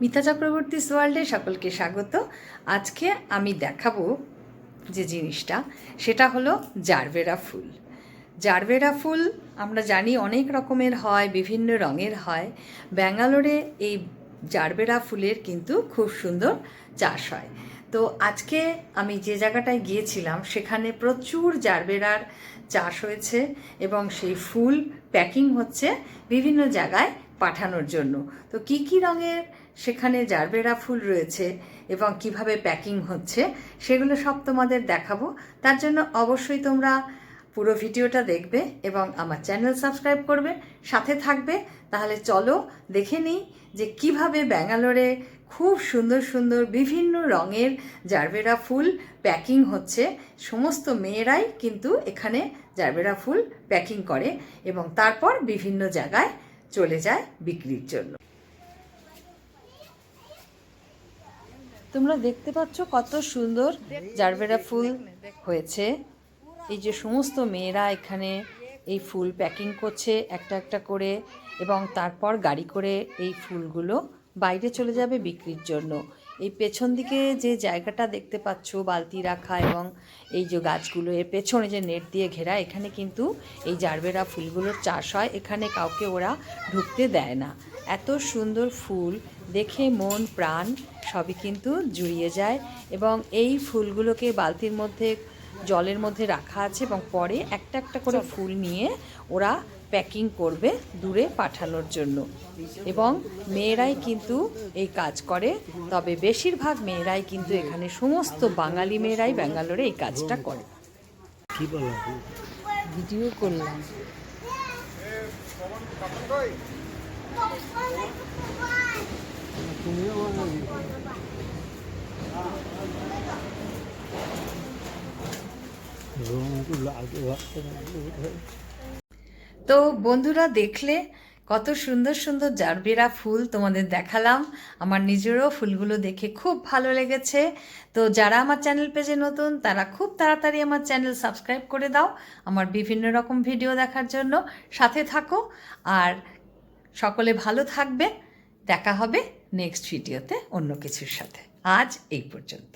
মিতা চক্রবর্তী ওয়ার্ল্ডে সকলকে স্বাগত। আজকে আমি দেখাবো যে জিনিসটা, সেটা হলো জারবেরা ফুল। জারবেরা ফুল আমরা জানি অনেক রকমের হয়, বিভিন্ন রঙের হয়। ব্যাঙ্গালোরে এই জারবেরা ফুলের কিন্তু খুব সুন্দর চাষ হয়। তো আজকে আমি যে জায়গাটায় গিয়েছিলাম, সেখানে প্রচুর জারবেরার চাষ হয়েছে এবং সেই ফুল প্যাকিং হচ্ছে বিভিন্ন জায়গায় পাঠানোর জন্য। তো কি কি রঙের সেখানে জারবেরা ফুল রয়েছে এবং কীভাবে প্যাকিং হচ্ছে সেগুলো সব তোমাদের দেখাবো। তার জন্য অবশ্যই তোমরা পুরো ভিডিওটা দেখবে এবং আমার চ্যানেল সাবস্ক্রাইব করবে, সাথে থাকবে। তাহলে চলো দেখে নিই যে কীভাবে ব্যাঙ্গালোরে খুব সুন্দর সুন্দর বিভিন্ন রঙের জারবেরা ফুল প্যাকিং হচ্ছে। সমস্ত মেয়েরাই কিন্তু এখানে জারবেরা ফুল প্যাকিং করে এবং তারপর বিভিন্ন জায়গায় চলে যায় বিক্রির জন্য। তোমরা দেখতে পাচ্ছ কত সুন্দর জারবেরা ফুল হয়েছে। এই যে সমস্ত মেয়েরা এখানে এই ফুল প্যাকিং করছে একটা একটা করে এবং তারপর গাড়ি করে এই ফুলগুলো বাইরে চলে যাবে বিক্রির জন্য। এই পেছন দিকে যে জায়গাটা দেখতে পাচ্ছ, বালতি রাখা এবং এই যে গাছগুলো, এর পেছনে যে নেট দিয়ে ঘেরা, এখানে কিন্তু এই জারবেরা ফুলগুলোর চাষ হয়। এখানে কাউকে ওরা ঢুকতে দেয় না। এত সুন্দর ফুল, দেখে মন, প্রাণ সবই কিন্তু জুড়িয়ে যায় এবং এই ফুলগুলোকে বালতির মধ্যে জলের মধ্যে রাখা আছে এবং পরে একটা একটা করে ফুল নিয়ে ওরা প্যাকিং করবে দূরে পাঠানোর জন্য। এবং মেয়েরাই কিন্তু এই কাজ করে তবে বেশিরভাগ মেয়েরাই কিন্তু এখানে সমস্ত বাঙালি মেয়েরাই ব্যাঙ্গালোরে এই কাজটা করে। কি ভিডিও করলাম। তুমিও তো বন্ধুরা দেখলে কত সুন্দর সুন্দর জারবেরা ফুল তোমাদের দেখালাম। আমার নিজেরও ফুলগুলো দেখে খুব ভালো লেগেছে। তো যারা আমার চ্যানেল পেজে নতুন, তারা খুব তাড়াতাড়ি আমার চ্যানেল সাবস্ক্রাইব করে দাও আমার বিভিন্ন রকম ভিডিও দেখার জন্য। সাথে থাকো আর সকলে ভালো থাকবে। দেখা হবে নেক্সট ভিডিওতে অন্য কিছুর সাথে। আজ এই পর্যন্ত।